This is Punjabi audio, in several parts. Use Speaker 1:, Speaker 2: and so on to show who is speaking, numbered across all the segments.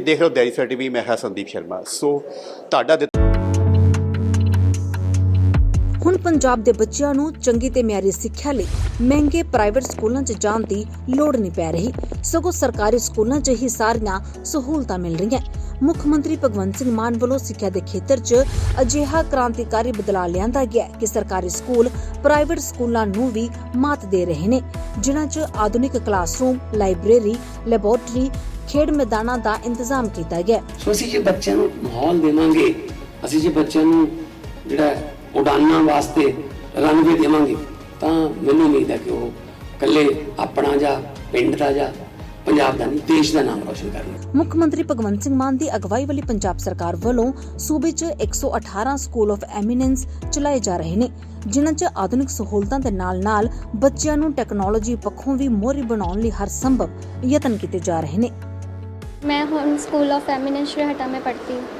Speaker 1: ਤੁਸੀਂ ਦੇਖ ਰਹੇ ਹੋ ਦੈਰੀ ਟੀਵੀ ਮੈਂ ਹਾਂ ਸੰਦੀਪ ਸ਼ਰਮਾ। ਸੋ ਤੁਹਾਡਾ
Speaker 2: ਹੁਣ ਪੰਜਾਬ ਦੇ ਬੱਚਿਆਂ ਨੂੰ ਚੰਗੀ ਤੇ ਮਿਆਰੀ ਸਿੱਖਿਆ ਲਈ ਮਹਿੰਗੇ ਪ੍ਰਾਈਵੇਟ ਸਕੂਲਾਂ 'ਚ ਜਾਣ ਦੀ ਲੋੜ ਨਹੀਂ ਪੈ ਰਹੀ। ਸਗੋਂ ਸਰਕਾਰੀ ਸਕੂਲਾਂ 'ਚ ਹੀ ਸਾਰੀਆਂ ਸਹੂਲਤਾਂ ਮਿਲ ਰਹੀਆਂ। ਮੁੱਖ ਮੰਤਰੀ ਭਗਵੰਤ ਸਿੰਘ ਮਾਨ ਵੱਲੋਂ ਸਿੱਖਿਆ ਦੇ ਖੇਤਰ 'ਚ ਅਜਿਹਾ ਕ੍ਰਾਂਤੀਕਾਰੀ ਬਦਲਾਅ ਲਿਆਂਦਾ ਗਿਆ ਕਿ ਸਰਕਾਰੀ ਸਕੂਲ ਪ੍ਰਾਈਵੇਟ ਸਕੂਲਾਂ ਨੂੰ ਵੀ ਮਾਤ ਦੇ ਰਹੇ ਨੇ, ਜਿਨ੍ਹਾਂ 'ਚ ਆਧੁਨਿਕ ਕਲਾਸਰੂਮ, ਲਾਇਬ੍ਰੇਰੀ, ਲੈਬੋਰਟਰੀ ਖੇਡ ਮੈਦਾਨਾਂ ਦਾ ਇੰਤਜ਼ਾਮ ਕੀਤਾ ਗਿਆ।
Speaker 3: ਸੋ ਅਸੀਂ ਜੇ ਬੱਚਿਆਂ ਨੂੰ ਮਾਹੌਲ ਦੇਵਾਂਗੇ ਅਸੀਂ ਜੇ ਬੱਚਿਆਂ ਨੂੰ ਜਿਹੜਾ ਉਡਾਨਾਂ ਵਾਸਤੇ ਰਨਵੇ ਦੇਵਾਂਗੇ ਤਾਂ ਮੈਨੂੰ ਉਮੀਦ ਹੈ ਕਿ ਉਹ ਇਕੱਲੇ ਆਪਣਾ ਜਾਂ ਪਿੰਡ ਦਾ ਜਾਂ ਪੰਜਾਬ ਦਾ ਨਹੀਂ ਦੇਸ਼ ਦਾ ਨਾਮ ਰੋਸ਼ਨ ਕਰਨਗੇ।
Speaker 2: ਮੁੱਖ ਮੰਤਰੀ ਭਗਵੰਤ ਸਿੰਘ ਮਾਨ ਦੀ ਅਗਵਾਈ ਵਾਲੀ ਪੰਜਾਬ ਸਰਕਾਰ ਵੱਲੋਂ ਸੂਬੇ 'ਚ 118 ਸਕੂਲ ਆਫ ਐਮੀਨੈਂਸ ਚਲਾਏ ਜਾ ਰਹੇ ਨੇ ਜਿਨ੍ਹਾਂ 'ਚ ਆਧੁਨਿਕ ਸਹੂਲਤਾਂ ਦੇ ਨਾਲ-ਨਾਲ ਬੱਚਿਆਂ ਨੂੰ ਟੈਕਨੋਲੋਜੀ ਪੱਖੋਂ ਵੀ ਮੋਹਰੀ ਬਣਾਉਣ ਲਈ ਹਰ ਸੰਭਵ ਯਤਨ ਕੀਤੇ ਜਾ ਰਹੇ ਨੇ।
Speaker 4: ਮੈਂ ਹੁਣ ਸਕੂਲ ਆਫ ਐਮੀਨੈਂਸ ਹਟਾ ਮੈਂ ਪੜ੍ਹਦੀ ਹਾਂ।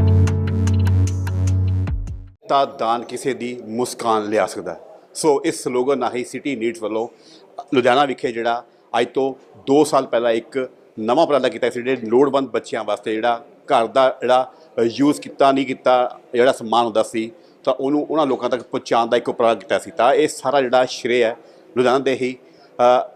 Speaker 1: ਤਾਂ ਦਾਨ ਕਿਸੇ ਦੀ ਮੁਸਕਾਨ ਲਿਆ ਸਕਦਾ ਸੋ ਇਸ ਸਲੋਗਨ ਨਾਲ ਹੀ ਸਿਟੀ ਨੀਡਸ ਵੱਲੋਂ ਲੁਧਿਆਣਾ ਵਿਖੇ ਜਿਹੜਾ ਅੱਜ ਤੋਂ 2 ਸਾਲ ਪਹਿਲਾਂ ਇੱਕ ਨਵਾਂ ਉਪਰਾਲਾ ਕੀਤਾ ਸੀ, ਜਿਹੜੇ ਲੋੜਵੰਦ ਬੱਚਿਆਂ ਵਾਸਤੇ ਜਿਹੜਾ ਘਰ ਦਾ ਜਿਹੜਾ ਯੂਜ਼ ਕੀਤਾ, ਨਹੀਂ ਕੀਤਾ, ਜਿਹੜਾ ਸਮਾਨ ਹੁੰਦਾ ਸੀ, ਤਾਂ ਉਹਨੂੰ ਉਹਨਾਂ ਲੋਕਾਂ ਤੱਕ ਪਹੁੰਚਾਉਣ ਦਾ ਇੱਕ ਉਪਰਾਲਾ ਕੀਤਾ ਸੀ। ਤਾਂ ਇਹ ਸਾਰਾ ਜਿਹੜਾ ਸ਼੍ਰੇ ਹੈ, ਲੁਧਿਆਣਾ ਦੇ ਹੀ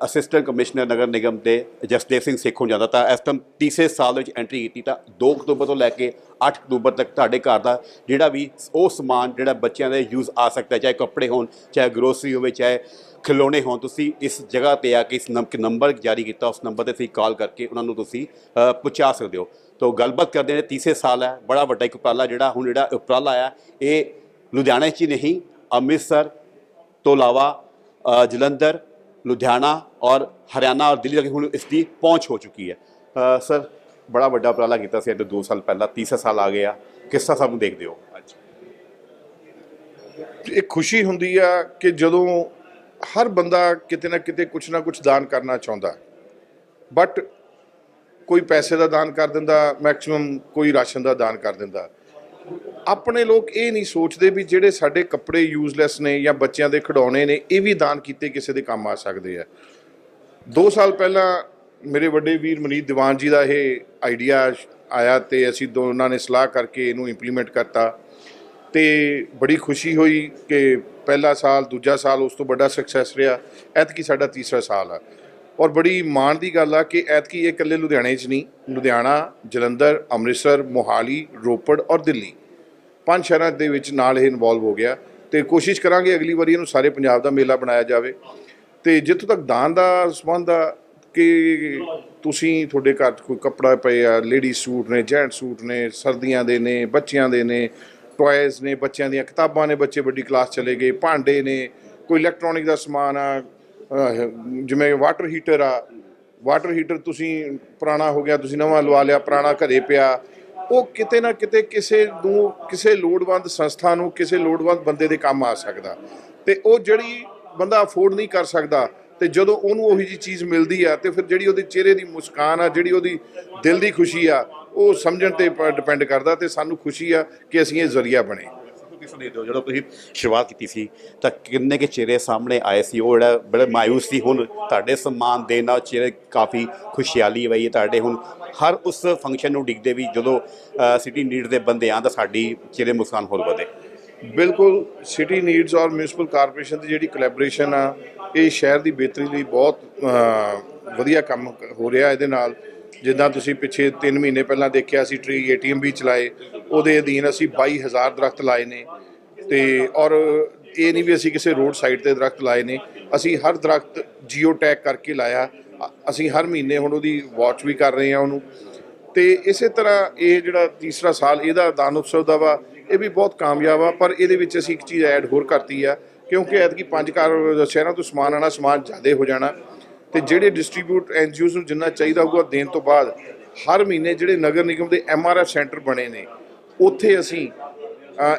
Speaker 1: ਅਸਿਸਟੈਂਟ ਕਮਿਸ਼ਨਰ ਨਗਰ ਨਿਗਮ ਦੇ ਜਸਦੇਵ ਸਿੰਘ ਸੇਖੋਂ ਜਾਂਦਾ ਤਾਂ ਇਸ ਟਾਈਮ ਤੀਸਰੇ ਸਾਲ ਵਿੱਚ ਐਂਟਰੀ ਕੀਤੀ ਤਾਂ 2 ਅਕਤੂਬਰ ਤੋਂ ਲੈ ਕੇ 8 ਅਕਤੂਬਰ ਤੱਕ ਤੁਹਾਡੇ ਘਰ ਦਾ ਜਿਹੜਾ ਵੀ ਉਹ ਸਮਾਨ ਜਿਹੜਾ ਬੱਚਿਆਂ ਦੇ ਯੂਜ਼ ਆ ਸਕਦਾ, ਚਾਹੇ ਕੱਪੜੇ ਹੋਣ, ਚਾਹੇ ਗਰੋਸਰੀ ਹੋਵੇ, ਚਾਹੇ ਖਿਲੌਣੇ ਹੋਣ, ਤੁਸੀਂ ਇਸ ਜਗ੍ਹਾ ਤੇ ਆ ਕੇ ਇਸ ਨੰਬਰ ਨੰਬਰ ਜਾਰੀ ਕੀਤਾ, ਉਸ ਨੰਬਰ ਤੇ ਤੁਸੀਂ ਕਾਲ ਕਰਕੇ ਉਹਨਾਂ ਨੂੰ ਤੁਸੀਂ ਪਹੁੰਚਾ ਸਕਦੇ ਹੋ। ਤਾਂ ਗੱਲਬਾਤ ਕਰਦੇ ਨੇ, ਤੀਸਰੇ ਸਾਲ ਹੈ, ਬੜਾ ਵੱਡਾ ਇੱਕ ਉਪਰਾਲਾ ਜਿਹੜਾ ਹੁਣ ਜਿਹੜਾ ਉਪਰਾਲਾ ਆਇਆ, ਇਹ ਲੁਧਿਆਣਾ 'ਚ ਹੀ ਨਹੀਂ, ਅੰਮ੍ਰਿਤਸਰ ਤੋਂ ਇਲਾਵਾ ਜਲੰਧਰ ਲੁਧਿਆਣਾ ਔਰ ਹਰਿਆਣਾ ਔਰ ਦਿੱਲੀ ਤੱਕ ਹੁਣ ਇਸ ਦੀ ਪਹੁੰਚ ਹੋ ਚੁੱਕੀ ਹੈ। ਸਰ, ਬੜਾ ਵੱਡਾ ਉਪਰਾਲਾ ਕੀਤਾ ਸੀ ਅੱਜ ਤੋਂ 2 ਸਾਲ ਪਹਿਲਾਂ, ਤੀਸਰਾ ਸਾਲ ਆ ਗਿਆ। ਕਿਸ ਤਰ੍ਹਾਂ ਸਭ ਨੂੰ ਦੇਖਦੇ ਹੋ ਅੱਜ?
Speaker 5: ਇੱਕ ਖੁਸ਼ੀ ਹੁੰਦੀ ਆ ਕਿ ਜਦੋਂ ਹਰ ਬੰਦਾ ਕਿਤੇ ਨਾ ਕਿਤੇ ਕੁਛ ਨਾ ਕੁਛ ਦਾਨ ਕਰਨਾ ਚਾਹੁੰਦਾ। ਬਟ ਕੋਈ ਪੈਸੇ ਦਾ ਦਾਨ ਕਰ ਦਿੰਦਾ ਮੈਕਸਿਮਮ ਕੋਈ ਰਾਸ਼ਨ ਦਾ ਦਾਨ ਕਰ ਦਿੰਦਾ। ਆਪਣੇ ਲੋਕ ਇਹ ਨਹੀਂ ਸੋਚਦੇ ਵੀ ਜਿਹੜੇ ਸਾਡੇ ਕੱਪੜੇ ਯੂਜ਼ਲੈਸ ਨੇ ਜਾਂ ਬੱਚਿਆਂ ਦੇ ਖਿਡੌਣੇ ਨੇ, ਇਹ ਵੀ ਦਾਨ ਕੀਤੇ ਕਿਸੇ ਦੇ ਕੰਮ ਆ ਸਕਦੇ ਆ। 2 ਸਾਲ ਪਹਿਲਾਂ ਮੇਰੇ ਵੱਡੇ ਵੀਰ ਮਨੀਤ ਦੀਵਾਨ ਜੀ ਦਾ ਇਹ ਆਈਡੀਆ ਆਇਆ ਤੇ ਅਸੀਂ ਦੋਨਾਂ ਨੇ ਸਲਾਹ ਕਰਕੇ ਇਹਨੂੰ ਇੰਪਲੀਮੈਂਟ ਕਰਤਾ ਤੇ ਬੜੀ ਖੁਸ਼ੀ ਹੋਈ ਕਿ ਪਹਿਲਾ ਸਾਲ, ਦੂਜਾ ਸਾਲ ਉਸ ਤੋਂ ਵੱਡਾ ਸਕਸੈਸ ਰਿਹਾ। ਐਤਕੀ ਸਾਡਾ ਤੀਸਰਾ ਸਾਲ ਆ। ਔਰ ਬੜੀ ਮਾਣ ਦੀ ਗੱਲ ਆ ਕਿ ਐਤਕੀ ਇਹ ਇਕੱਲੇ ਲੁਧਿਆਣੇ 'ਚ ਨਹੀਂ, ਲੁਧਿਆਣਾ, ਜਲੰਧਰ, ਅੰਮ੍ਰਿਤਸਰ, ਮੋਹਾਲੀ, ਰੋਪੜ ਔਰ ਦਿੱਲੀ ਪੰਜ ਸ਼ਹਿਰਾਂ ਦੇ ਵਿੱਚ ਨਾਲ ਇਹ ਇਨਵੋਲਵ ਹੋ ਗਿਆ ਤੇ ਕੋਸ਼ਿਸ਼ ਕਰਾਂਗੇ ਅਗਲੀ ਵਾਰੀ ਇਹਨੂੰ ਸਾਰੇ ਪੰਜਾਬ ਦਾ ਮੇਲਾ ਬਣਾਇਆ ਜਾਵੇ। ਤੇ ਜਿੱਥੋਂ ਤੱਕ ਦਾਨ ਦਾ ਸੰਬੰਧ ਆ ਕਿ ਤੁਸੀਂ ਤੁਹਾਡੇ ਘਰ 'ਚ ਕੋਈ ਕੱਪੜਾ ਪਏ ਆ ਲੇਡੀ ਸੂਟ ਨੇ ਜੈਂਟ ਸੂਟ ਨੇ, ਸਰਦੀਆਂ ਦੇ ਨੇ, ਬੱਚਿਆਂ ਦੇ ਨੇ ਟੌਇਜ਼ ਨੇ, ਬੱਚਿਆਂ ਦੀਆਂ ਕਿਤਾਬਾਂ ਨੇ, ਬੱਚੇ ਵੱਡੀ ਕਲਾਸ ਚਲੇ ਗਏ, ਭਾਂਡੇ ਨੇ, ਕੋਈ ਇਲੈਕਟ੍ਰੋਨਿਕ ਦਾ ਸਮਾਨ ਆ ਜਿਵੇਂ ਵਾਟਰ ਹੀਟਰ ਆ ਵਾਟਰ ਹੀਟਰ ਤੁਸੀਂ ਪੁਰਾਣਾ ਹੋ ਗਿਆ, ਤੁਸੀਂ ਨਵਾਂ ਲਵਾ ਲਿਆ, ਪੁਰਾਣਾ ਘਰੇ ਪਿਆ ਉਹ ਕਿਤੇ ਨਾ ਕਿਤੇ ਕਿਸੇ ਨੂੰ, ਕਿਸੇ ਲੋੜਵੰਦ ਸੰਸਥਾ ਨੂੰ, ਕਿਸੇ ਲੋੜਵੰਦ ਬੰਦੇ ਦੇ ਕੰਮ ਆ ਸਕਦਾ। ਤੇ ਉਹ ਜਿਹੜੀ ਬੰਦਾ ਅਫੋਰਡ ਨਹੀਂ ਕਰ ਸਕਦਾ, ਤੇ ਜਦੋਂ ਉਹਨੂੰ ਉਹੀ ਜੀ ਚੀਜ਼ ਮਿਲਦੀ ਆ, ਤੇ ਫਿਰ ਜਿਹੜੀ ਉਹਦੇ ਚਿਹਰੇ ਦੀ ਮੁਸਕਾਨ ਆ, ਜਿਹੜੀ ਉਹਦੀ ਦਿਲ ਦੀ ਖੁਸ਼ੀ ਆ, ਉਹ ਸਮਝਣ ਤੇ ਡਿਪੈਂਡ ਕਰਦਾ ਤੇ ਸਾਨੂੰ ਖੁਸ਼ੀ ਆ ਕਿ ਅਸੀਂ ਇਹ ਜ਼ਰੀਆ ਬਣੇ।
Speaker 1: ਕਿਸ ਦੇ ਦਿਓ। ਜਦੋਂ ਤੁਸੀਂ ਸ਼ੁਰੂਆਤ ਕੀਤੀ ਸੀ, ਤਾਂ ਕਿੰਨੇ ਕੇ ਚਿਹਰੇ ਸਾਹਮਣੇ ਆਏ ਸੀ? ਉਹ ਜਿਹੜਾ ਬੜੇ ਮਾਇੂਸ ਸੀ। ਹੁਣ ਤੁਹਾਡੇ ਸਨਮਾਨ ਦੇ ਨਾਲ ਚਿਹਰੇ ਕਾਫੀ ਖੁਸ਼ਹਾਲੀ ਵਈ ਤੁਹਾਡੇ। ਹੁਣ ਹਰ ਉਸ ਫੰਕਸ਼ਨ ਨੂੰ ਡਿੱਗਦੇ ਵੀ ਜਦੋਂ ਸਿਟੀ ਨੀਡ ਦੇ ਬੰਦੇ ਆਂ ਤਾਂ ਸਾਡੀ ਚਿਹਰੇ ਮੁਸਕਾਨ ਹੋਰ ਵਧੇ।
Speaker 5: ਬਿਲਕੁਲ ਸਿਟੀ ਨੀਡਸ ਔਰ ਮਿਊਨਿਸਪਲ ਕਾਰਪੋਰੇਸ਼ਨ ਦੀ ਜਿਹੜੀ ਕੋਲੈਬੋਰੇਸ਼ਨ ਆ, ਇਹ ਸ਼ਹਿਰ ਦੀ ਬਿਹਤਰੀ ਲਈ ਬਹੁਤ ਵਧੀਆ ਕੰਮ ਹੋ ਰਿਹਾ ਇਹਦੇ ਨਾਲ। ਜਿੱਦਾਂ ਤੁਸੀਂ ਪਿੱਛੇ 3 ਮਹੀਨੇ ਪਹਿਲਾਂ ਦੇਖਿਆ ਸੀ ਟਰੀ ਏਟੀਐਮ ਵੀ ਚਲਾਏ, ਉਹਦੇ ਅਧੀਨ ਅਸੀਂ 22000 ਦਰਖਤ ਲਾਏ ਨੇ। ਤੇ ਔਰ ਇਹ ਨਹੀਂ ਵੀ ਅਸੀਂ ਕਿਸੇ ਰੋਡ ਸਾਈਡ ਤੇ ਦਰਖਤ ਲਾਏ ਨੇ, ਅਸੀਂ ਹਰ ਦਰਖਤ ਜੀਓ ਟੈਗ ਕਰਕੇ ਲਾਇਆ। ਅਸੀਂ ਹਰ ਮਹੀਨੇ ਹੁਣ ਉਹਦੀ ਵਾਚ ਵੀ ਕਰ ਰਹੇ ਹਾਂ ਉਹਨੂੰ। ਤੇ ਇਸੇ ਤਰ੍ਹਾਂ ਇਹ ਜਿਹੜਾ ਤੀਸਰਾ ਸਾਲ, ਇਹਦਾ ਦਾਨ ਉਤਸਵ ਦਾ ਵਾ, ਇਹ ਵੀ ਬਹੁਤ ਕਾਮਯਾਬ ਆ, ਪਰ ਇਹਦੇ ਵਿੱਚ ਅਸੀਂ ਇੱਕ ਚੀਜ਼ ਐਡ ਹੋਰ ਕਰਤੀ ਆ, ਕਿਉਂਕਿ ਐਤਕੀ ਪੰਜ ਕਾਰ ਸ਼ਹਿਰਾਂ ਤੋਂ ਸਮਾਨ ਆਣਾ ਸਮਾਨ ਜ਼ਿਆਦਾ ਹੋ ਜਾਣਾ। ਤੇ ਜਿਹੜੇ ਡਿਸਟ੍ਰੀਬਿਊਟ ਐਨਜੀਓਜ਼ ਨੂੰ ਜਿੰਨਾ ਚਾਹੀਦਾ ਹੋਊਗਾ ਦੇਣ ਤੋਂ ਬਾਅਦ ਹਰ ਮਹੀਨੇ ਜਿਹੜੇ ਨਗਰ ਨਿਗਮ ਦੇ ਐਮਆਰਐਫ ਸੈਂਟਰ ਬਣੇ ਨੇ, ਉੱਥੇ ਅਸੀਂ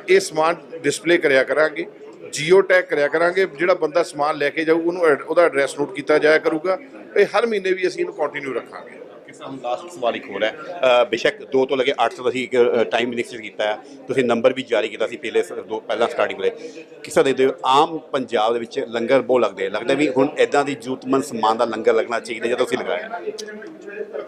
Speaker 5: ਇਹ ਸਮਾਨ ਡਿਸਪਲੇ ਕਰਿਆ ਕਰਾਂਗੇ ਜੀਓ ਟੈਗ ਕਰਿਆ ਕਰਾਂਗੇ, ਜਿਹੜਾ ਬੰਦਾ ਸਮਾਨ ਲੈ ਕੇ ਜਾਊ, ਉਹਨੂੰ ਐਡ- ਉਹਦਾ ਐਡਰੈਸ ਨੋਟ ਕੀਤਾ ਜਾਇਆ ਕਰੂਗਾ ਇਹ ਹਰ ਮਹੀਨੇ ਵੀ ਅਸੀਂ ਇਹਨੂੰ ਕੰਟੀਨਿਊ ਰੱਖਾਂਗੇ।
Speaker 1: ਕਿਸਾਨ ਨੂੰ ਲਾਸਟ ਸਵਾਲ ਇੱਕ ਹੋਰ ਹੈ। ਅ, ਬੇਸ਼ੱਕ 2 ਤੋਂ ਲੈ ਕੇ 8 ਤੱਕ ਅਸੀਂ ਇੱਕ ਟਾਈਮ ਨਿਸ਼ਚਿਤ ਕੀਤਾ ਹੈ। ਤੁਸੀਂ ਨੰਬਰ ਵੀ ਜਾਰੀ ਕੀਤਾ ਸੀ ਪਹਿਲੇ ਸ- ਦੋ ਪਹਿਲਾਂ ਸਟਾਰਟਿੰਗ ਵੇਲੇ। ਕਿਸਾ ਦੇਖਦੇ ਹੋ ਆਮ ਪੰਜਾਬ ਦੇ ਵਿੱਚ ਲੰਗਰ ਬਹੁਤ ਲੱਗਦੇ ਲੱਗਦਾ ਵੀ ਹੁਣ ਇਦਾਂ ਦੀ ਜ਼ਰੂਰਤਮੰਦ ਸਮਾਨ ਦਾ ਲੰਗਰ ਲੱਗਣਾ ਚਾਹੀਦਾ ਜਦੋਂ ਤੁਸੀਂ ਲਗਾਇਆ?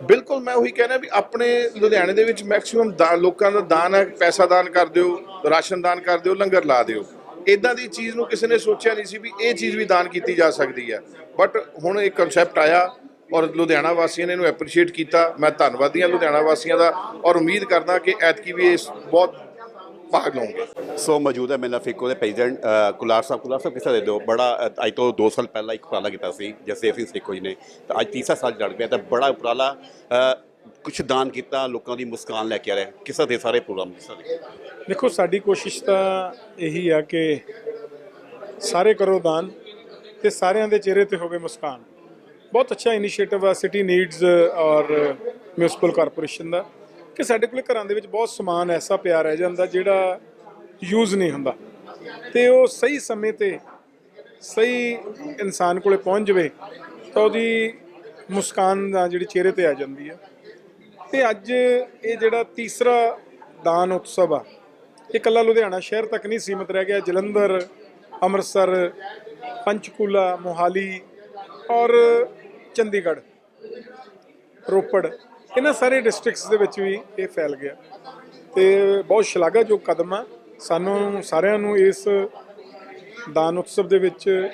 Speaker 5: ਬਿਲਕੁਲ ਮੈਂ ਉਹੀ ਕਹਿਣਾ ਵੀ ਆਪਣੇ ਲੁਧਿਆਣੇ ਦੇ ਵਿੱਚ ਮੈਕਸਿਮਮ ਲੋਕਾਂ ਦਾ ਦਾਨ ਹੈ ਪੈਸਾ ਦਾਨ ਕਰ ਦਿਓ ਰਾਸ਼ਨ ਦਾਨ ਕਰ ਦਿਓ ਲੰਗਰ ਲਾ ਦਿਓ। ਇਦਾਂ ਦੀ ਚੀਜ਼ ਨੂੰ ਕਿਸੇ ਨੇ ਸੋਚਿਆ ਨਹੀਂ ਸੀ ਵੀ ਇਹ ਚੀਜ਼ ਵੀ ਦਾਨ ਕੀਤੀ ਜਾ ਸਕਦੀ ਹੈ। ਬਟ ਹੁਣ ਇੱਕ ਕਨਸੈਪਟ ਆਇਆ। ਔਰ ਲੁਧਿਆਣਾ ਵਾਸੀਆਂ ਨੇ ਇਹਨੂੰ ਐਪਰੀਸ਼ੀਏਟ ਕੀਤਾ। ਮੈਂ ਧੰਨਵਾਦੀ ਹਾਂ ਲੁਧਿਆਣਾ ਵਾਸੀਆਂ ਦਾ ਔਰ ਉਮੀਦ ਕਰਦਾ ਕਿ ਐਤਕੀ ਵੀ ਇਸ ਬਹੁਤ ਭਾਗ ਲਵਾਂਗੇ।
Speaker 1: ਸੋ ਮੌਜੂਦ ਹੈ ਮੇਲਾ ਫਿਕੋ ਦੇ ਪ੍ਰੈਜ਼ੀਡੈਂਟ ਕੁਲਾਰ ਸਾਹਿਬ ਕੁਲਾਰ ਸਾਹਿਬ ਕਿਸਾ ਦੇ ਦਿਓ ਬੜਾ ਅੱਜ ਤੋਂ 2 ਸਾਲ ਪਹਿਲਾਂ ਇੱਕ ਉਪਰਾਲਾ ਕੀਤਾ ਸੀ ਜਸੇਫ ਸਿੰਘ ਸੇਖੋ ਜੀ ਨੇ ਤਾਂ ਅੱਜ ਤੀਸਰਾ ਸਾਲ ਚੜ ਪਿਆ ਤਾਂ ਬੜਾ ਉਪਰਾਲਾ ਕੁਝ ਦਾਨ ਕੀਤਾ ਲੋਕਾਂ ਦੀ ਮੁਸਕਾਨ ਲੈ ਕੇ ਆ ਰਿਹਾ। ਕਿਸਾ ਦੇ ਸਾਰੇ ਪ੍ਰੋਗਰਾਮ ਕਿਸਾ ਦੇ?
Speaker 6: ਦੇਖੋ ਸਾਡੀ ਕੋਸ਼ਿਸ਼ ਤਾਂ ਇਹੀ ਆ ਕਿ ਸਾਰੇ ਕਰੋ ਦਾਨ ਤੇ ਸਾਰਿਆਂ ਦੇ ਚਿਹਰੇ ਤੇ ਹੋਵੇ ਮੁਸਕਾਨ। ਬਹੁਤ ਅੱਛਾ ਇਨੀਸ਼ੀਏਟਿਵ ਆ ਸਿਟੀ ਨੀਡਸ ਔਰ ਮਿਊਨਿਸਪਲ ਕਾਰਪੋਰੇਸ਼ਨ ਦਾ। ਕਿ ਸਾਡੇ ਕੋਲ ਘਰਾਂ ਦੇ ਵਿੱਚ ਬਹੁਤ ਸਮਾਨ ਐਸਾ ਪਿਆ ਰਹਿ ਜਾਂਦਾ ਜਿਹੜਾ ਯੂਜ਼ ਨਹੀਂ ਹੁੰਦਾ। ਤੇ ਉਹ ਸਹੀ ਸਮੇਂ ਤੇ ਸਹੀ ਇਨਸਾਨ ਕੋਲੇ ਪਹੁੰਚ ਜਵੇ, ਤਾਂ ਉਹਦੀ ਮੁਸਕਾਨ ਦਾ ਜਿਹੜੀ ਚਿਹਰੇ ਤੇ ਆ ਜਾਂਦੀ ਆ ਤੇ ਅੱਜ ਇਹ ਜਿਹੜਾ ਤੀਸਰਾ ਦਾਨ ਉਤਸਵ ਆ, ਇਹ ਇਕੱਲਾ ਲੁਧਿਆਣਾ ਸ਼ਹਿਰ ਤੱਕ ਨਹੀਂ ਸੀਮਿਤ ਰਹਿ ਗਿਆ। ਜਲੰਧਰ, ਅੰਮ੍ਰਿਤਸਰ, ਪੰਚਕੂਲਾ, ਮੋਹਾਲੀ ਔਰ ਚੰਡੀਗੜ੍ਹ, ਰੋਪੜ, ਇਹਨਾਂ ਸਾਰੇ ਡਿਸਟ੍ਰਿਕਟਸ ਦੇ ਵਿੱਚ ਵੀ ਇਹ ਫੈਲ ਗਿਆ। ਤੇ ਬਹੁਤ ਸ਼ਲਾਘਾਯੋਗ ਕਦਮ ਆ। ਸਾਨੂੰ ਸਾਰਿਆਂ ਨੂੰ ਇਸ ਦਾਨ ਉਤਸਵ ਦੇ ਵਿੱਚ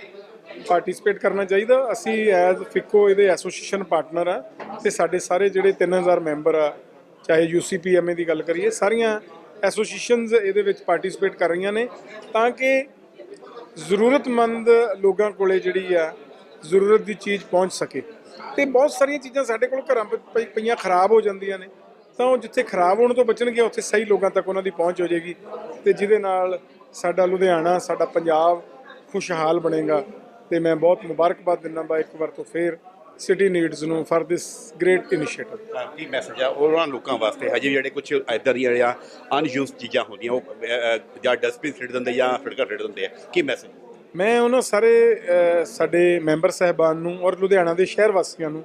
Speaker 6: ਪਾਰਟਿਸਿਪੇਟ ਕਰਨਾ ਚਾਹੀਦਾ। ਅਸੀਂ ਐਜ਼ ਫਿੱਕੋ ਇਹਦੇ ਐਸੋਸੀਏਸ਼ਨ ਪਾਰਟਨਰ ਆ ਤੇ ਸਾਡੇ ਸਾਰੇ ਜਿਹੜੇ 3000 ਮੈਂਬਰ ਆ, ਚਾਹੇ ਯੂਸੀਪੀਐਮਏ ਦੀ ਗੱਲ ਕਰੀਏ, ਸਾਰੀਆਂ ਐਸੋਸੀਏਸ਼ਨਸ ਇਹਦੇ ਵਿੱਚ ਪਾਰਟਿਸਿਪੇਟ ਕਰ ਰਹੀਆਂ ਨੇ ਤਾਂ ਕਿ ਜ਼ਰੂਰਤਮੰਦ ਲੋਕਾਂ ਕੋਲੇ ਜਿਹੜੀ ਆ ਜ਼ਰੂਰਤ ਦੀ ਚੀਜ਼ ਪਹੁੰਚ ਸਕੇ। ਤੇ ਬਹੁਤ ਸਾਰੀਆਂ ਚੀਜ਼ਾਂ ਸਾਡੇ ਕੋਲ ਘਰਾਂ ਵਿੱਚ ਪਈ- ਪਈਆਂ ਖਰਾਬ ਹੋ ਜਾਂਦੀਆਂ ਨੇ। ਤਾਂ ਉਹ ਜਿੱਥੇ ਖਰਾਬ ਹੋਣ ਤੋਂ ਬਚਣਗੇ ਉੱਥੇ ਸਹੀ ਲੋਕਾਂ ਤੱਕ ਉਹਨਾਂ ਦੀ ਪਹੁੰਚ ਹੋ ਜਾਏਗੀ। ਤੇ ਜਿਹਦੇ ਨਾਲ ਸਾਡਾ ਲੁਧਿਆਣਾ, ਸਾਡਾ ਪੰਜਾਬ ਖੁਸ਼ਹਾਲ ਬਣੇਗਾ। ਤੇ ਮੈਂ ਬਹੁਤ ਮੁਬਾਰਕਬਾਦ ਦਿੰਦਾ ਬਾ ਇੱਕ ਵਾਰ ਤੋਂ ਫੇਰ ਸਿਟੀ ਨੀਡਸ ਨੂੰ ਫॉर ਦਿਸ ਗ੍ਰੇਟ ਇਨੀਸ਼ੀਏਟਿਵ
Speaker 1: ਕੀ ਮੈਸੇਜ ਆ ਉਹਨਾਂ ਲੋਕਾਂ ਵਾਸਤੇ? ਹਜੇ ਵੀ ਜਿਹੜੇ ਕੁਝ ਇਦਾਂ ਦੀਆਂ ਅਨਯੂਜ਼ਡ ਚੀਜ਼ਾਂ ਹੁੰਦੀਆਂ, ਉਹ ਜਾਂ ਡਸਟਬਿਨ ਸਿੱਟ ਦਿੰਦੇ ਜਾਂ ਸੜਕਾਂ ਸਿੱਟ ਦਿੰਦੇ ਆ। ਕੀ ਮੈਸੇਜ
Speaker 6: ਮੈਂ ਉਹਨਾਂ ਸਾਰੇ ਸਾਡੇ ਮੈਂਬਰ ਸਹਿਬਾਨ ਨੂੰ ਔਰ ਲੁਧਿਆਣਾ ਦੇ ਸ਼ਹਿਰ ਵਾਸੀਆਂ ਨੂੰ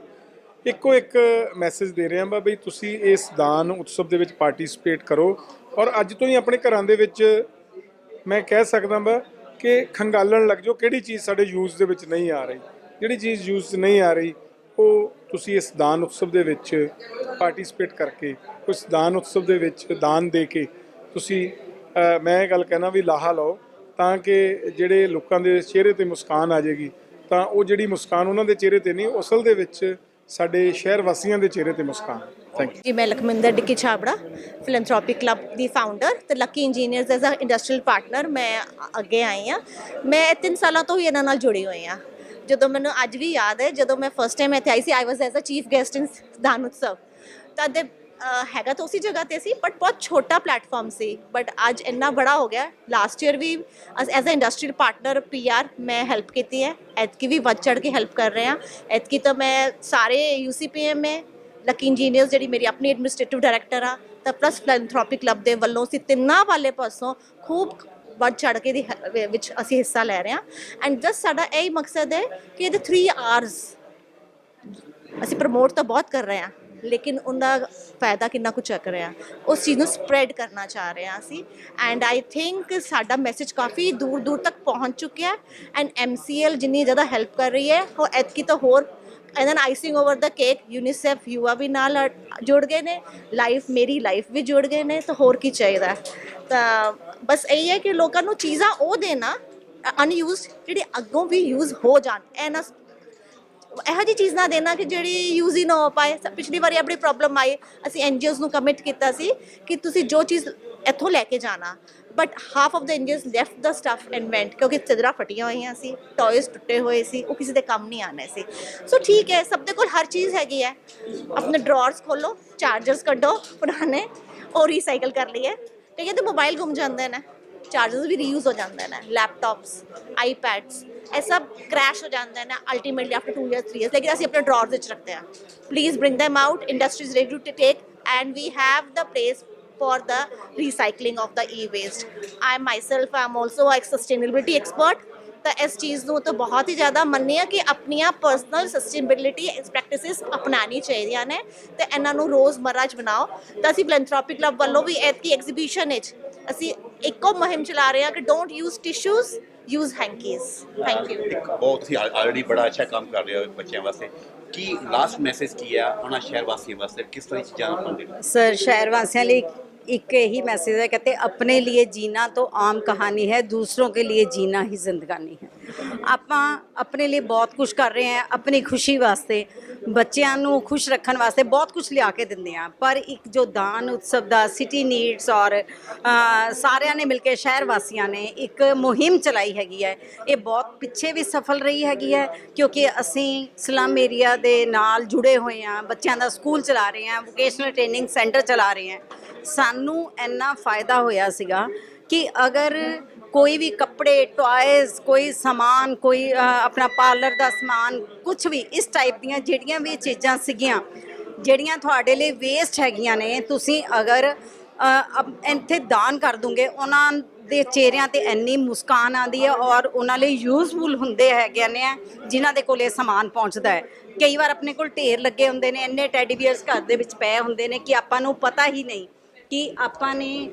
Speaker 6: ਇੱਕੋ ਇੱਕ ਮੈਸੇਜ ਦੇ ਰਿਹਾ ਬਾ ਬਈ ਤੁਸੀਂ ਇਸ ਦਾਨ ਉਤਸਵ ਦੇ ਵਿੱਚ ਪਾਰਟਿਸਿਪੇਟ ਕਰੋ। ਔਰ ਅੱਜ ਤੋਂ ਹੀ ਆਪਣੇ ਘਰਾਂ ਦੇ ਵਿੱਚ ਮੈਂ ਕਹਿ ਸਕਦਾ ਬਾ ਕਿ ਖੰਗਾਲਣ ਲੱਗ ਜਾਓ, ਕਿਹੜੀ ਚੀਜ਼ ਸਾਡੇ ਯੂਜ਼ ਦੇ ਵਿੱਚ ਨਹੀਂ ਆ ਰਹੀ। ਜਿਹੜੀ ਚੀਜ਼ ਯੂਜ਼ 'ਚ ਨਹੀਂ ਆ ਰਹੀ, ਉਹ ਤੁਸੀਂ ਇਸ ਦਾਨ ਉਤਸਵ ਦੇ ਵਿੱਚ ਪਾਰਟਿਸਿਪੇਟ ਕਰਕੇ, ਉਸ ਦਾਨ ਉਤਸਵ ਦੇ ਵਿੱਚ ਦਾਨ ਦੇ ਕੇ ਤੁਸੀਂ ਮੈਂ ਇਹ ਗੱਲ ਕਹਿਣਾ ਵੀ ਲਾਹਾ ਲਓ ਤਾਂ ਕਿ ਜਿਹੜੇ ਲੋਕਾਂ ਦੇ ਚਿਹਰੇ ਤੇ ਮੁਸਕਾਨ ਆ ਜਾਏਗੀ, ਤਾਂ ਉਹ ਜਿਹੜੀ ਮੁਸਕਾਨ ਉਹਨਾਂ ਦੇ ਚਿਹਰੇ ਤੇ ਨਹੀਂ ਅਸਲ ਦੇ ਵਿੱਚ ਸਾਡੇ ਸ਼ਹਿਰ ਵਾਸੀਆਂ ਦੇ ਚਿਹਰੇ ਤੇ ਮੁਸਕਾਨ। ਥੈਂਕ ਯੂ
Speaker 7: ਜੀ, ਮੈਂ ਲਖਮਿੰਦਰ ਡਿੱਕੀ ਛਾਬੜਾ ਫਿਲੈਂਥਰੋਪਿਕ ਕਲੱਬ ਦੀ ਫਾਊਂਡਰ ਤੇ lucky engineers as a industrial partner ਮੈਂ ਅੱਗੇ ਆਈ ਆ ਮੈਂ 3 ਸਾਲਾਂ ਤੋਂ ਹੀ ਇਹਨਾਂ ਨਾਲ ਜੁੜੀ ਹੋਈ ਆ ਜਦੋਂ ਮੈਨੂੰ ਅੱਜ ਵੀ ਯਾਦ ਹੈ, ਜਦੋਂ ਮੈਂ ਫਸਟ ਟਾਈਮ ਇੱਥੇ ਆਈ ਸੀ I was as a chief guest in Daan Utsav ਤਦ ਹੈਗਾ ਤਾਂ ਉਸੇ ਜਗ੍ਹਾ ਤੇ ਸੀ ਬਟ ਬਹੁਤ ਛੋਟਾ ਪਲੇਟਫਾਰਮ ਸੀ। ਬਟ ਅੱਜ ਇੰਨਾ ਬੜਾ ਹੋ ਗਿਆ। Last year we as a industrial partner PR ਮੈਂ ਹੈਲਪ ਕੀਤੀ ਹੈ। ਐਤਕੀ ਵੀ ਵੱਧ ਚੜ ਕੇ ਹੈਲਪ ਕਰ ਰਹੇ ਹਾਂ। ਐਤਕੀ ਤਾਂ ਮੈਂ ਸਾਰੇ ਯੂਸੀਪੀਐਮ ਹੈ। ਲੱਕੀ ਇੰਜੀਨੀਅਰਸ ਜਿਹੜੀ ਮੇਰੀ ਆਪਣੀ ਐਡਮਿਨਿਸਟ੍ਰੇਟਿਵ ਡਾਇਰੈਕਟਰ ਆ, ਤਾਂ ਪਲੱਸ ਫਿਲੈਂਥਰੋਪਿਕ ਕਲੱਬ ਦੇ ਵੱਲੋਂ ਅਸੀਂ ਤਿੰਨਾਂ ਵਾਲੇ ਪਾਸੋਂ ਖੂਬ ਵੱਧ ਚੜ ਕੇ ਦੀ ਵਿੱਚ ਅਸੀਂ ਹਿੱਸਾ ਲੈ ਰਹੇ ਹਾਂ। ਐਂਡ ਜਸਟ ਸਾਡਾ ਇਹ ਹੀ ਮਕਸਦ ਹੈ ਕਿ ਇਹਦੇ 3 ਆਰਸ ਅਸੀਂ ਪ੍ਰਮੋਟ ਤਾਂ ਬਹੁਤ ਕਰ ਰਹੇ ਹਾਂ। ਲੇਕਿਨ ਉਹਦਾ ਫਾਇਦਾ ਕਿੰਨਾ ਕੁ ਚੱਕ ਰਿਹਾ। ਉਸ ਚੀਜ਼ ਨੂੰ ਸਪਰੈਡ ਕਰਨਾ ਚਾਹ ਰਹੇ ਹਾਂ ਅਸੀਂ ਐਂਡ ਆਈ ਥਿੰਕ ਸਾਡਾ ਮੈਸੇਜ ਕਾਫੀ ਦੂਰ ਦੂਰ ਤੱਕ ਪਹੁੰਚ ਚੁੱਕਿਆ। ਐਂਡ ਐਮਸੀਐਲ ਜਿੰਨੀ ਜ਼ਿਆਦਾ ਹੈਲਪ ਕਰ ਰਹੀ ਹੈ, ਉਹ ਐਤਕੀ ਤਾਂ ਹੋਰ। And then icing over the cake UNICEF ਯੂਆ ਵੀ ਨਾਲ ਜੁੜ ਗਏ ਨੇ। ਲਾਈਫ ਮੇਰੀ ਲਾਈਫ ਵੀ ਜੁੜ ਗਏ ਨੇ, ਤਾਂ ਹੋਰ ਕੀ ਚਾਹੀਦਾ। ਤਾਂ ਬਸ ਇਹ ਹੈ ਕਿ ਲੋਕਾਂ ਨੂੰ ਚੀਜ਼ਾਂ ਉਹ ਦੇਣਾ ਅਨਯੂਜ਼ਡ ਜਿਹੜੀ ਅੱਗੋਂ ਵੀ ਯੂਜ਼ ਹੋ ਜਾਣ। ਇਹ ਨਾ ਇਹੋ ਜਿਹੀ ਚੀਜ਼ ਨਾ ਦੇਣਾ ਕਿ ਜਿਹੜੀ ਯੂਜ਼ ਹੀ ਨਾ ਹੋ ਪਾਏ। ਸ- ਪਿਛਲੀ ਵਾਰੀ ਆਪਣੀ ਪ੍ਰੋਬਲਮ ਆਈ, ਅਸੀਂ ਐਨਜੀਓਜ਼ ਨੂੰ ਕਮਿਟ ਕੀਤਾ ਸੀ ਕਿ ਤੁਸੀਂ ਜੋ ਚੀਜ਼ ਇੱਥੋਂ ਲੈ ਕੇ ਜਾਣਾ। But half of the NGOs left the stuff and went ਕਿਉਂਕਿ ਚਦਰਾ ਫਟੀਆਂ ਹੋਈਆਂ ਸੀ ਟੌਇਜ਼ ਟੁੱਟੇ ਹੋਏ ਸੀ, ਉਹ ਕਿਸੇ ਦੇ ਕੰਮ ਨਹੀਂ ਆਣੇ ਸੀ। ਸੋ ਠੀਕ ਹੈ, ਸਭ ਦੇ ਕੋਲ ਹਰ ਚੀਜ਼ ਹੈਗੀ ਹੈ। ਆਪਣੇ ਡਰਾਅਰਸ ਖੋਲੋ ਚਾਰਜਰਸ ਕੱਢੋ ਪੁਰਾਣੇ, ਉਹ ਰੀਸਾਈਕਲ ਕਰ ਲਈਏ। ਠੀਕ ਹੈ ਤੇ ਮੋਬਾਈਲ ਗੁੰਮ ਜਾਂਦੇ ਨੇ। ਚਾਰਜਰਸ ਵੀ ਰੀਯੂਜ਼ ਹੋ ਜਾਂਦੇ ਨੇ ਲੈਪਟਾਪਸ ਆਈਪੈਡਸ ਇਹ ਸਭ ਕ੍ਰੈਸ਼ ਹੋ ਜਾਂਦੇ ਨੇ ਅਲਟੀਮੇਟਲੀ ਆਫਟਰ 2 ਇਅਰਸ 3 ਇਅਰਸ ਲੇਕਿਨ ਅਸੀਂ ਆਪਣੇ ਡਰਾਅਰਸ ਵਿੱਚ ਰੱਖਦੇ ਹਾਂ please bring them out industry is ready to take and we have the place for the recycling of the e-waste. I myself am also a sustainability expert. ਤਾਂ ਇਸ ਚੀਜ਼ ਨੂੰ ਤਾਂ ਬਹੁਤ ਹੀ ਜ਼ਿਆਦਾ ਮੰਨਿਆ ਕਿ ਆਪਣੀਆਂ ਪਰਸਨਲ ਸਸਟੇਨੇਬਿਲਿਟੀ ਪ੍ਰੈਕਟਿਸਿਸ ਅਪਣਾਣੀ ਚਾਹੀਦੀਆਂ ਨੇ ਤੇ ਇਹਨਾਂ ਨੂੰ ਰੋਜ਼ਮਰਰਾ ਚ ਬਣਾਓ। ਤਾਂ ਅਸੀਂ ਫਿਲੈਂਥ੍ਰੋਪਿਕ ਕਲੱਬ ਵੱਲੋਂ ਵੀ ਐਤਕੀ ਐਗਜ਼ੀਬਿਸ਼ਨ ਵਿੱਚ ਅਸੀਂ ਇੱਕੋ ਮੁਹਿੰਮ ਚਲਾ ਰਹੇ ਹਾਂ ਕਿ don't use tissues use hankies thank you
Speaker 1: ਬਹੁਤ ਹੀ ਆਲਰੇਡੀ ਬੜਾ ਅੱਛਾ ਕੰਮ ਕਰ ਰਹੇ ਹੋ ਬੱਚਿਆਂ ਵਾਸਤੇ। ਕੀ ਲਾਸਟ ਮੈਸੇਜ ਕੀ ਆ ਉਹਨਾਂ ਸ਼ਹਿਰ ਵਾਸੀਆਂ ਵਾਸਤੇ? ਕਿਸ ਤਰ੍ਹਾਂ ਚੀਜ਼ਾਂ ਆਪਾਂ ਦੇ
Speaker 8: ਸਰ ਸ਼ਹਿਰ ਵਾਸੀਆਂ ਲਈ एक ही मैसेज है कहते हैं, अपने लिए जीना तो आम कहानी है दूसरों के लिए जीना ही जिंदगानी है ਆਪਾਂ ਆਪਣੇ ਲਈ ਬਹੁਤ ਕੁਝ ਕਰ ਰਹੇ ਹਾਂ ਆਪਣੀ ਖੁਸ਼ੀ ਵਾਸਤੇ ਬੱਚਿਆਂ ਨੂੰ ਖੁਸ਼ ਰੱਖਣ ਵਾਸਤੇ ਬਹੁਤ ਕੁਝ ਲਿਆ ਕੇ ਦਿੰਦੇ ਆ। ਪਰ ਇੱਕ ਜੋ ਦਾਨ ਉਤਸਵ ਦਾ ਸਿਟੀ ਨੀਡਸ ਔਰ ਸਾਰਿਆਂ ਨੇ ਮਿਲ ਕੇ ਸ਼ਹਿਰ ਵਾਸੀਆਂ ਨੇ ਇੱਕ ਮੁਹਿੰਮ ਚਲਾਈ ਹੈਗੀ ਹੈ। ਇਹ ਬਹੁਤ ਪਿੱਛੇ ਵੀ ਸਫਲ ਰਹੀ ਹੈਗੀ ਹੈ ਕਿਉਂਕਿ ਅਸੀਂ ਸਲਮ ਏਰੀਆ ਦੇ ਨਾਲ ਜੁੜੇ ਹੋਏ ਹਾਂ ਬੱਚਿਆਂ ਦਾ ਸਕੂਲ ਚਲਾ ਰਹੇ ਹਾਂ ਵੋਕੇਸ਼ਨਲ ਟ੍ਰੇਨਿੰਗ ਸੈਂਟਰ ਚਲਾ ਰਹੇ ਹਾਂ ਸਾਨੂੰ ਇੰਨਾ ਫਾਇਦਾ ਹੋਇਆ ਸੀਗਾ ਕਿ ਅਗਰ ਕੋਈ ਵੀ ਕੱਪੜੇ ਟॉयਜ਼ ਕੋਈ ਸਮਾਨ, ਕੋਈ ਆਪਣਾ ਪਾਰਲਰ ਦਾ ਸਮਾਨ ਕੁਝ ਵੀ ਇਸ ਟਾਈਪ ਦੀਆਂ ਜਿਹੜੀਆਂ ਵੀ ਚੀਜ਼ਾਂ ਸੀਗੀਆਂ, ਜਿਹੜੀਆਂ ਤੁਹਾਡੇ ਲਈ ਵੇਸਟ ਹੈਗੀਆਂ ਨੇ, ਤੁਸੀਂ ਅਗਰ ਇੱਥੇ ਦਾਨ ਕਰ ਦੋਗੇ, ਉਹਨਾਂ ਦੇ ਚਿਹਰਿਆਂ ਤੇ ਇੰਨੀ ਮੁਸਕਾਨ ਆਉਂਦੀ ਹੈ ਔਰ ਉਹਨਾਂ ਲਈ ਯੂਜ਼ਫੁਲ ਹੁੰਦੇ ਹੈਗੇ ਨੇ, ਜਿਨ੍ਹਾਂ ਦੇ ਕੋਲ ਇਹ ਸਮਾਨ ਪਹੁੰਚਦਾ ਹੈ। ਕਈ ਵਾਰ ਆਪਣੇ ਕੋਲ ਢੇਰ ਲੱਗੇ ਹੁੰਦੇ ਨੇ, ਇੰਨੇ ਟੈਡੀ ਬੀਅਰਸ ਘਰ ਦੇ ਵਿੱਚ ਪਏ ਹੁੰਦੇ ਨੇ ਕਿ ਆਪਾਂ ਨੂੰ ਪਤਾ ਹੀ ਨਹੀਂ। ਕਿ ਆਪਾਂ ਨੇ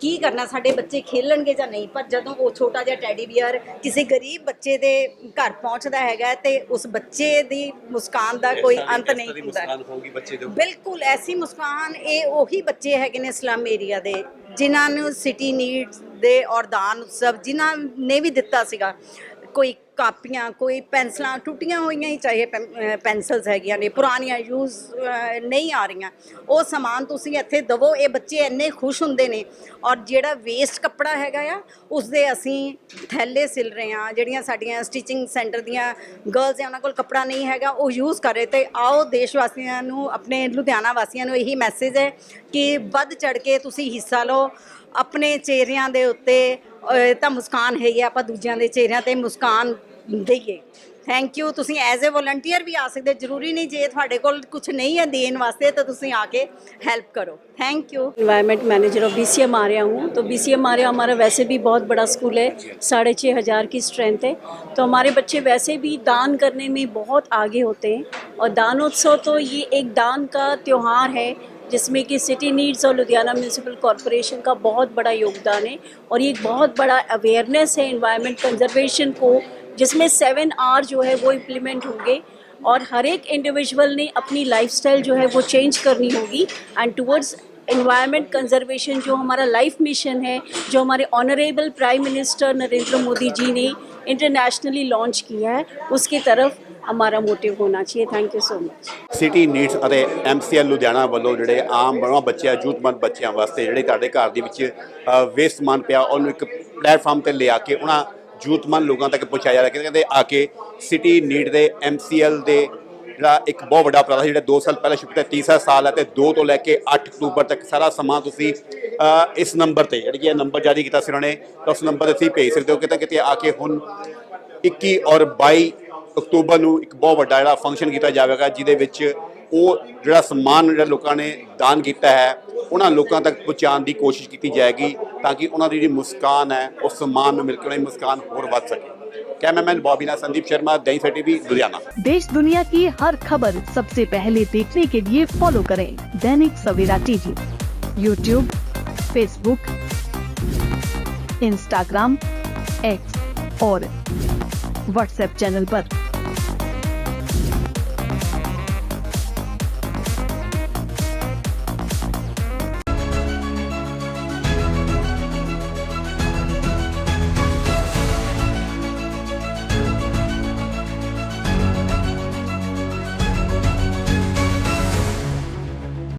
Speaker 8: ਕੀ ਕਰਨਾ ਸਾਡੇ ਬੱਚੇ ਖੇਲਣਗੇ ਜਾਂ ਨਹੀਂ? ਪਰ ਜਦੋਂ ਉਹ ਛੋਟਾ ਜਿਹਾ ਟੈਡੀ ਬੀਅਰ ਕਿਸੇ ਗਰੀਬ ਬੱਚੇ ਦੇ ਘਰ ਪਹੁੰਚਦਾ ਹੈਗਾ ਤੇ ਉਸ ਬੱਚੇ ਦੀ ਮੁਸਕਾਨ ਦਾ ਕੋਈ ਅੰਤ ਨਹੀਂ ਹੁੰਦਾ। ਬਿਲਕੁਲ ਐਸੀ ਮੁਸਕਾਨ ਇਹ ਉਹੀ ਬੱਚੇ ਹੈਗੇ ਨੇ ਸਲਮ ਏਰੀਆ ਦੇ ਜਿਨ੍ਹਾਂ ਨੂੰ ਸਿਟੀ ਨੀਡਸ ਦੇ ਔਰ ਦਾਨ ਉਤਸਵ ਜਿਨ੍ਹਾਂ ਨੇ ਵੀ ਦਿੱਤਾ ਸੀਗਾ। ਕੋਈ ਕਾਪੀਆਂ, ਕੋਈ ਪੈਨਸਲਾਂ ਟੁੱਟੀਆਂ ਹੋਈਆਂ ਹੀ, ਚਾਹੇ ਪੈਨਸਲਸ ਹੈਗੀਆਂ ਨੇ, ਪੁਰਾਣੀਆਂ ਯੂਜ਼ ਨਹੀਂ ਆ ਰਹੀਆਂ। ਉਹ ਸਮਾਨ ਤੁਸੀਂ ਇੱਥੇ ਦਵੋ, ਇਹ ਬੱਚੇ ਇੰਨੇ ਖੁਸ਼ ਹੁੰਦੇ ਨੇ। ਔਰ ਜਿਹੜਾ ਵੇਸਟ ਕੱਪੜਾ ਹੈਗਾ ਆ ਉਸ ਦੇ ਅਸੀਂ ਥੈਲੇ ਸਿਲ ਰਹੇ ਹਾਂ, ਜਿਹੜੀਆਂ ਸਾਡੀਆਂ ਸਟਿਚਿੰਗ ਸੈਂਟਰ ਦੀਆਂ ਗਰਲਸ ਆ ਉਹਨਾਂ ਕੋਲ ਕੱਪੜਾ ਨਹੀਂ ਹੈਗਾ, ਉਹ ਯੂਜ਼ ਕਰ ਰਹੇ। ਤੇ ਆਓ ਦੇਸ਼ ਵਾਸੀਆਂ ਨੂੰ, ਆਪਣੇ ਲੁਧਿਆਣਾ ਵਾਸੀਆਂ ਨੂੰ ਇਹੀ ਮੈਸੇਜ ਹੈ ਕਿ ਵੱਧ ਚੜ ਕੇ ਤੁਸੀਂ ਹਿੱਸਾ ਲਓ, ਆਪਣੇ ਚਿਹਰਿਆਂ ਦੇ ਉੱਤੇ ਇਹ ਤਾਂ ਮੁਸਕਾਨ ਹੈ ਆਪਾਂ ਦੂਜਿਆਂ ਦੇ ਚਿਹਰਿਆਂ ਤੇ ਮੁਸਕਾਨ ਦਈਏ ਥੈਂਕ ਯੂ ਤੁਸੀਂ ਐਜ਼ ਅ ਵੋਲੰਟੀਅਰ ਵੀ ਆ ਸਕਦੇ ਜ਼ਰੂਰੀ ਨਹੀਂ ਜੇ ਤੁਹਾਡੇ ਕੋਲ ਕੁਝ ਨਹੀਂ ਹੈ ਦੇਣ ਵਾਸਤੇ ਤਾਂ ਤੁਸੀਂ ਆ ਕੇ ਹੈਲਪ करो thank you
Speaker 9: environment manager of B C M Arya हूँ तो बी सी एम आर्या हमारा वैसे भी बहुत बड़ा स्कूल है साढ़े छः हज़ार की स्ट्रेंथ है तो हमारे बच्चे वैसे भी दान करने में बहुत आगे होते हैं और दानोत्सव तो ये एक दान का त्यौहार है जिसमें कि सिटी नीड्स और लुधियाना म्यूनसिपल कॉरपोरेशन का बहुत बड़ा योगदान है और ये एक बहुत बड़ा अवेयरनेस है इन्वायरमेंट कंजर्वेशन को, जिसमें सेवन आर जो है वो इम्प्लीमेंट होंगे और हर एक इंडिविजुअल ने अपनी लाइफस्टाइल जो है वो चेंज करनी होगी एंड टूवर्ड्स इन्वायरमेंट कंजर्वेशन जो हमारा लाइफ मिशन है, जो हमारे honourable prime minister Narendra Modi ji ने इंटरनेशनली लॉन्च किया है, उसकी तरफ़ हमारा मोटिव होना चाहिए thank you so much
Speaker 1: city needs ਅਤੇ ਐਮਸੀਐਲ ਲੁਧਿਆਣਾ ਵੱਲੋਂ ਜਿਹੜੇ ਆਮ ਬੜਾ ਬੱਚਿਆਂ ਜ਼ਰੂਰਤਮੰਦ ਬੱਚਿਆਂ ਵਾਸਤੇ ਜਿਹੜੇ ਤੁਹਾਡੇ ਘਰ ਦੇ ਵਿੱਚ ਵੇਸਟ ਸਮਾਨ ਪਿਆ ਉਹਨੂੰ ਇੱਕ ਪਲੇਟਫਾਰਮ ਤੇ ਲਿਆ ਕੇ ਉਹਨਾਂ ਜ਼ਰੂਰਤਮੰਦ ਲੋਕਾਂ ਤੱਕ ਪਹੁੰਚਾਇਆ ਜਾ ਰਿਹਾ ਕਹਿੰਦੇ ਆ ਕੇ ਸਿਟੀ ਨੀਡ ਦੇ ਐਮਸੀਐਲ ਦੇ ਜਿਹੜਾ ਇੱਕ ਬਹੁਤ ਵੱਡਾ ਉਪਰਾਲਾ ਸੀ ਜਿਹੜਾ 2 ਸਾਲ ਪਹਿਲਾਂ ਸ਼ੁਰੂ ਕੀਤਾ ਤੀਸਰਾ ਸਾਲ ਹੈ ਤੇ 2 ਤੋਂ ਲੈ ਕੇ 8 ਅਕਤੂਬਰ ਤੱਕ ਸਾਰਾ ਸਮਾਂ ਤੁਸੀਂ ਅ, ਇਸ ਨੰਬਰ ਤੇ ਜਿਹੜੀ ਕਿ ਇਹ ਨੰਬਰ ਜਾਰੀ ਕੀਤਾ ਸੀ ਉਹਨਾਂ ਨੇ ਤਾਂ ਉਸ ਨੰਬਰ ਤੇ ਤੁਸੀਂ ਭੇਜ ਸਕਦੇ ਹੋ ਕਿਤੇ ਕਿਤੇ ਆ ਕੇ ਹੁਣ 21 ਔਰ 22 ਅਕਤੂਬਰ ਨੂੰ ਇੱਕ ਬਹੁਤ ਵੱਡਾ ਜਿਹੜਾ ਫੰਕਸ਼ਨ ਕੀਤਾ ਜਾਵੇਗਾ ਜਿਹਦੇ ਵਿੱਚ ਉਹ ਜਿਹੜਾ ਸਨਮਾਨ ਜਿਹੜਾ ਲੋਕਾਂ ਨੇ ਦਾਨ ਕੀਤਾ ਹੈ ਉਹਨਾਂ ਲੋਕਾਂ ਤੱਕ ਪਹੁੰਚਾਉਣ ਦੀ ਕੋਸ਼ਿਸ਼ ਕੀਤੀ ਜਾਏਗੀ ਤਾਂ ਕਿ ਉਹਨਾਂ ਦੀ ਜਿਹੜੀ ਮੁਸਕਾਨ ਹੈ ਉਹ ਸਨਮਾਨ ਨੂੰ ਮਿਲ ਕੇ ਉਹਨਾਂ ਦੀ ਮੁਸਕਾਨ ਹੋਰ ਵੱਧ ਸਕੇ कैमरामैन बॉबीना संदीप शर्मा दही सा टीवी लुधियाना
Speaker 10: देश दुनिया की हर खबर सबसे पहले देखने के लिए फॉलो करें Dainik Savera TV YouTube Facebook Instagram X और व्हाट्सएप चैनल पर।